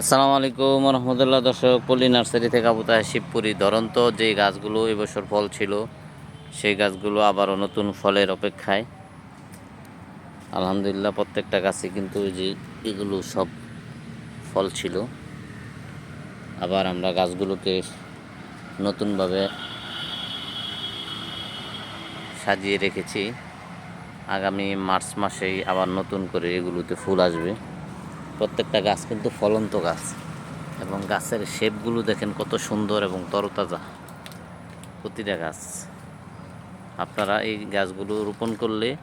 আসসালামু আলাইকুম রহমতুল্লাহ। দর্শক, পল্লী নার্সারি থেকে আবু শিবপুরি ধরন্ত যে গাছগুলো এবছর ফল ছিল, সেই গাছগুলো আবারও নতুন ফলের অপেক্ষায়। আলহামদুলিল্লাহ, প্রত্যেকটা গাছে কিন্তু ওই যে এগুলো সব ফল ছিল। আবার আমরা গাছগুলোকে নতুনভাবে সাজিয়ে রেখেছি। আগামী মার্চ মাসেই আবার নতুন করে এগুলোতে ফুল আসবে। প্রত্যেকটা গাছ কিন্তু ফলন্ত গাছ। এবং গাছের শেপগুলো দেখেন কত সুন্দর এবং তরতাজা। প্রতিটা গাছ। আপনারা এই গাছগুলো রোপণ করলে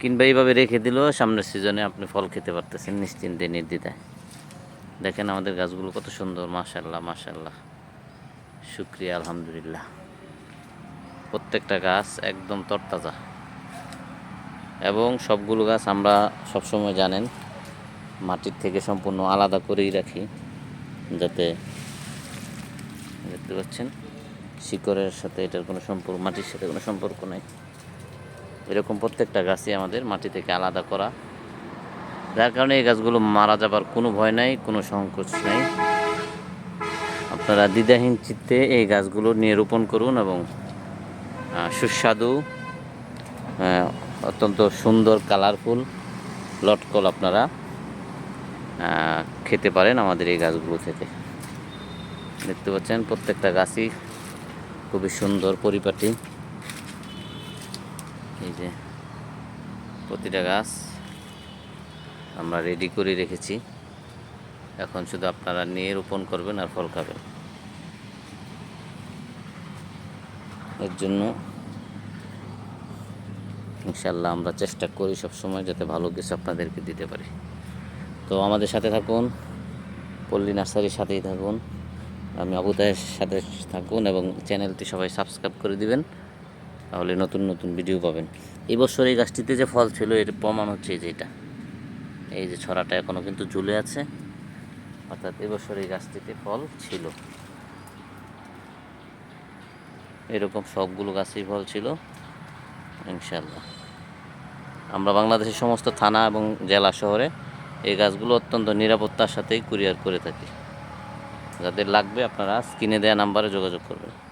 কিংবা এইভাবে রেখে দিলেও সামনের সিজনে আপনি ফল খেতে পারতেছেন নিশ্চিন্তে, নির্দ্বিধায়। দেখেন আমাদের গাছগুলো কত সুন্দর মাশাল্লাহ মাশাল্লাহ শুক্রিয়া, আলহামদুলিল্লাহ। প্রত্যেকটা গাছ একদম তরতাজা। এবং সবগুলো গাছ আমরা সবসময় জানেন মাটির থেকে সম্পূর্ণ আলাদা করেই রাখি, যাতে দেখতে পাচ্ছেন, শিকড়ের সাথে এটার কোনো সম্পর্ক, মাটির সাথে কোনো সম্পর্ক নেই। এরকম প্রত্যেকটা গাছই আমাদের মাটি থেকে আলাদা করা। যার কারণে এই গাছগুলো মারা যাবার কোনো ভয় নাই, কোনো সংকোচ নেই। আপনারা দ্বিধাহীন চিত্তে এই গাছগুলো নিয়ে রোপণ করুন এবং সুস্বাদু অত্যন্ত সুন্দর কালারফুল লটকল আপনারা খেতে পারেন আমাদের এই গাছগুলো থেকে। দেখতে পাচ্ছেন, প্রত্যেকটা গাছই খুবই সুন্দর পরিপাটি। এই যে প্রতিটা গাছ আমরা রেডি করে রেখেছি। এখন শুধু আপনারা নিয়ে রোপণ করবেন আর ফল খাবেন। এর জন্য ইনশাল্লাহ আমরা চেষ্টা করি সবসময় যাতে ভালো কিছু আপনাদেরকে দিতে পারি। তো আমাদের সাথে থাকুন, পল্লী নার্সারির সাথেই থাকুন, আমি আবুদায়ের সাথে থাকুন এবং চ্যানেলটি সবাই সাবস্ক্রাইব করে দিবেন, তাহলে নতুন নতুন ভিডিও পাবেন। এই বছর এই গাছটিতে যে ফল ছিল, এর প্রমাণ হচ্ছে এই যে এটা। এই যে ছড়াটা এখনও কিন্তু ঝুলে আছে, অর্থাৎ এবছর এই গাছটিতে ফল ছিল। এরকম সবগুলো গাছেই ফল ছিল ইনশাল্লাহ আমরা বাংলাদেশের সমস্ত থানা এবং জেলা শহরে এই গাছগুলো অত্যন্ত নিরাপত্তার সাথেই কুরিয়ার করে থাকি। যাদের লাগবে আপনারা স্ক্রিনে দেওয়া নাম্বারে যোগাযোগ করবেন।